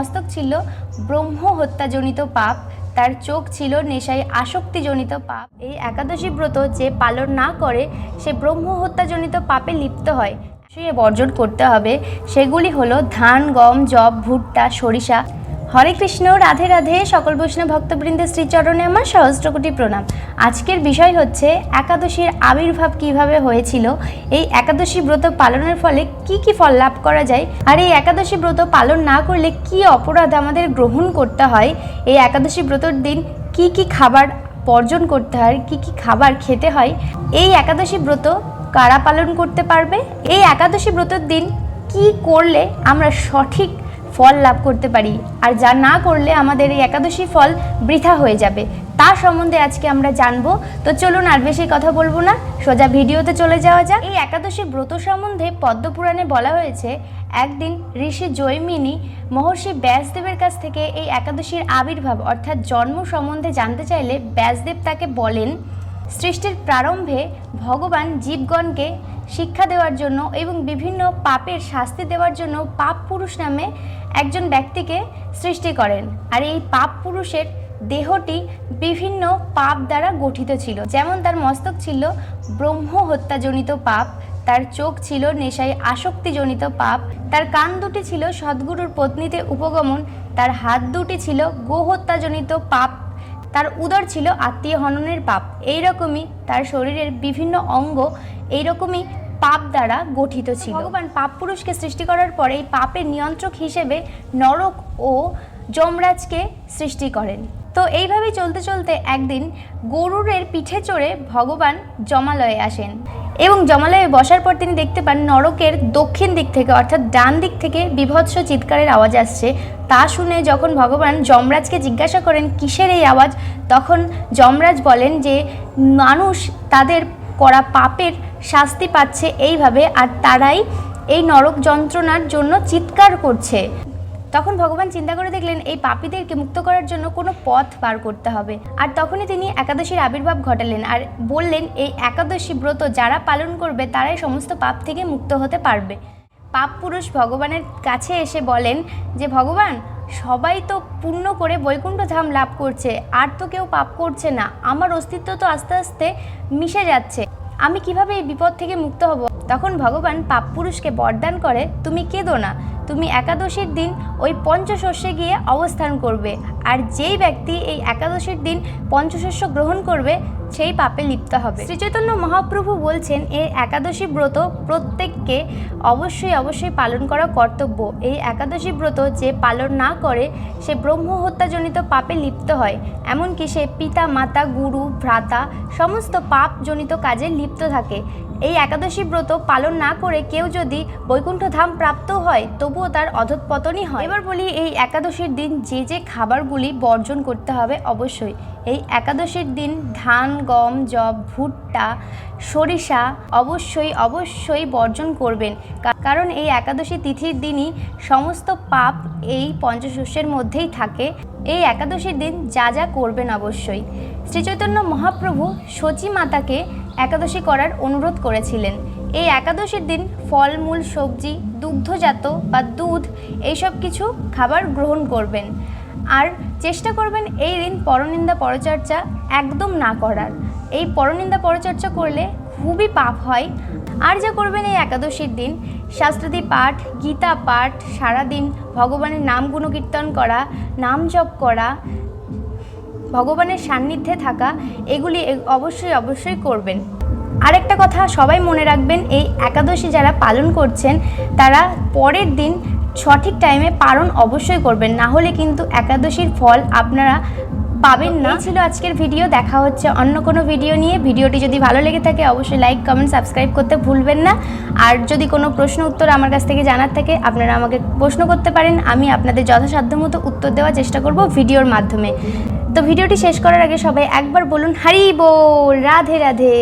মস্তক ছিল ব্রহ্ম হত্যাজনিত পাপ, তার চোখ ছিল নেশায় আসক্তিজনিত পাপ। এই একাদশী ব্রত যে পালন না করে, সে ব্রহ্ম হত্যাজনিত পাপে লিপ্ত হয়। সে বর্জন করতে হবে। সেগুলি হলো ধান, গম জব ভুট্টা, সরিষা হরে কৃষ্ণ, রাধে রাধে, সকল বৈষ্ণব ভক্তবৃন্দের শ্রীচরণে আমার সহস্রকোটি প্রণাম। আজকের বিষয় হচ্ছে, একাদশীর আবির্ভাব কীভাবে হয়েছিল? এই একাদশী ব্রত পালনের ফলে কি কি ফল লাভ করা যায়? আর এই একাদশী ব্রত পালন না করলে কি অপরাধ আমাদের গ্রহণ করতে হয়? এই একাদশী ব্রতর দিন কি কি খাবার বর্জন করতে হয়? কি কি খাবার খেতে হয়? এই একাদশী ব্রত কারা পালন করতে পারবে? এই একাদশী ব্রতর দিন কি করলে আমরা সঠিক ফল লাভ করতে পারি। আর যা না করলে আমাদের এই একাদশী ফল বৃথা হয়ে যাবে। তার সম্বন্ধে আজকে আমরা জানব। তো চলুন আর বেশি কথা বলব না। সোজা ভিডিওতে চলে যাওয়া যাক। এই একাদশী ব্রত সম্বন্ধে পদ্মপুরাণে বলা হয়েছে, একদিন ঋষি জৈমিনী মহর্ষি ব্যাসদেবের কাছ থেকে এই একাদশীর আবির্ভাব অর্থাৎ জন্ম সম্বন্ধে জানতে চাইলে ব্যাসদেব তাকে বলেন, সৃষ্টির প্রারম্ভে ভগবান জীবগণকে শিক্ষা দেওয়ার জন্য এবং বিভিন্ন পাপের শাস্তি দেওয়ার জন্য পাপ পুরুষ নামে একজন ব্যক্তিকে সৃষ্টি করেন। আর এই পাপ পুরুষের দেহটি বিভিন্ন পাপ দ্বারা গঠিত ছিল। যেমন তার মস্তক ছিল ব্রহ্ম হত্যাজনিত পাপ, তার চোখ ছিল নেশায় আসক্তিজনিত পাপ, তার কান দুটি ছিল সদ্গুরুর পত্নীতে উপগমন, তার হাত দুটি ছিল গোহত্যাজনিত পাপ তার উদর ছিল আত্মীয় হননের পাপ। এইরকমই তার শরীরের বিভিন্ন অঙ্গ এইরকমই পাপ দ্বারা গঠিত ছিল। ভগবান পাপ পুরুষকে সৃষ্টি করার পরে এই পাপের নিয়ন্ত্রক হিসেবে নরক ও যমরাজকে সৃষ্টি করেন। তো এইভাবে চলতে চলতে একদিন গরুরের পিঠে চড়ে ভগবান জমালয়ে আসেন। এবং জমালয়ে বসার পর তিনি দেখতে পান নরকের দক্ষিণ দিক থেকে, অর্থাৎ ডান দিক থেকে বিভৎস চিৎকারের আওয়াজ আসছে। তা শুনে যখন ভগবান যমরাজকে জিজ্ঞাসা করেন, কিসের এই আওয়াজ? তখন যমরাজ বলেন যে, মানুষ তাদের করা পাপের শাস্তি পাচ্ছে এইভাবে, আর তারাই এই নরক যন্ত্রণার জন্য চিৎকার করছে। তখন ভগবান চিন্তা করে দেখলেন, এই পাপীদেরকে মুক্ত করার জন্য কোনো পথ বার করতে হবে। আর তখনই তিনি একাদশীর আবির্ভাব ঘটালেন আর বললেন, এই একাদশী ব্রত যারা পালন করবে, তারাই সমস্ত পাপ থেকে মুক্ত হতে পারবে। পাপ পুরুষ ভগবানের কাছে এসে বলেন যে, ভগবান, সবাই তো পূর্ণ করে বৈকুণ্ঠ ধাম লাভ করছে, আর তো কেউ পাপ করছে না। আমার অস্তিত্ব তো আস্তে আস্তে মিশে যাচ্ছে। আমি কীভাবে এই বিপদ থেকে মুক্ত হব? তখন ভগবান পাপ পুরুষকে বরদান করে, তুমি কেঁদো না। তুমি একাদশীর দিন ওই পঞ্চশস্যে গিয়ে অবস্থান করবে। আর যেই ব্যক্তি এই একাদশীর দিন পঞ্চশস্য গ্রহণ করবে, সেই পাপে লিপ্ত হবে। শ্রীচৈতন্য মহাপ্রভু বলছেন এই একাদশী ব্রত প্রত্যেককে অবশ্যই অবশ্যই পালন করা কর্তব্য। এই একাদশী ব্রত যে পালন না করে, সে ব্রহ্ম হত্যাজনিত পাপে লিপ্ত হয়। এমনকি সে পিতা, মাতা, গুরু, ভ্রাতা সমস্ত পাপজনিত কাজে লিপ্ত থাকে। এই একাদশী ব্রত পালন না করে কেউ যদি বৈকুণ্ঠ ধাম প্রাপ্ত হয় তবুও তার অধঃপতনই হয়। এবার বলি এই একাদশীর দিন যে যে খাবারগুলি বর্জন করতে হবে অবশ্যই। এই একাদশীর দিন ধান, গম জব ভুট্টা, সরিষা অবশ্যই অবশ্যই বর্জন করবেন। কারণ এই একাদশী তিথির দিনই সমস্ত পাপ এই পঞ্চশস্যের মধ্যেই থাকে। এই একাদশীর দিন যা যা করবেন অবশ্যই। শ্রীচৈতন্য মহাপ্রভু সচী মাতাকে একাদশী করার অনুরোধ করেছিলেন। এই একাদশীর দিন ফলমূল, সবজি, দুগ্ধজাত বা দুধ, এইসব কিছু খাবার গ্রহণ করবেন। আর চেষ্টা করবেন এই দিন পরনিন্দা পরচর্চা একদম না করার। এই পরনিন্দা পরচর্চা করলে খুবই পাপ হয়। আর যা করবেন এই একাদশীর দিন, শাস্ত্রাদি পাঠ, গীতা পাঠ, সারাদিন ভগবানের নাম গুণকীর্তন করা, নাম জপ করা, ভগবানের সান্নিধ্যে থাকা, এগুলি অবশ্যই অবশ্যই করবেন। আরেকটা কথা সবাই মনে রাখবেন, এই একাদশী যারা পালন করছেন, তারা পরের দিন সঠিক টাইমে পালন অবশ্যই করবেন। না হলে কিন্তু একাদশীর ফল আপনারা পাবেন না। ছিল আজকের ভিডিও দেখা হচ্ছে অন্য কোনো ভিডিও নিয়ে। ভিডিওটি যদি ভালো লেগে থাকে, অবশ্যই লাইক কমেন্ট সাবস্ক্রাইব করতে ভুলবেন না। আর যদি কোনো প্রশ্ন, উত্তর আমার কাছ থেকে জানার থাকে, আপনারা আমাকে প্রশ্ন করতে পারেন। আমি আপনাদের যথাসাধ্য মতো উত্তর দেওয়ার চেষ্টা করব ভিডিওর মাধ্যমে। তো ভিডিওটি শেষ করার আগে সবাই একবার বলুন হারি বল রাধে রাধে।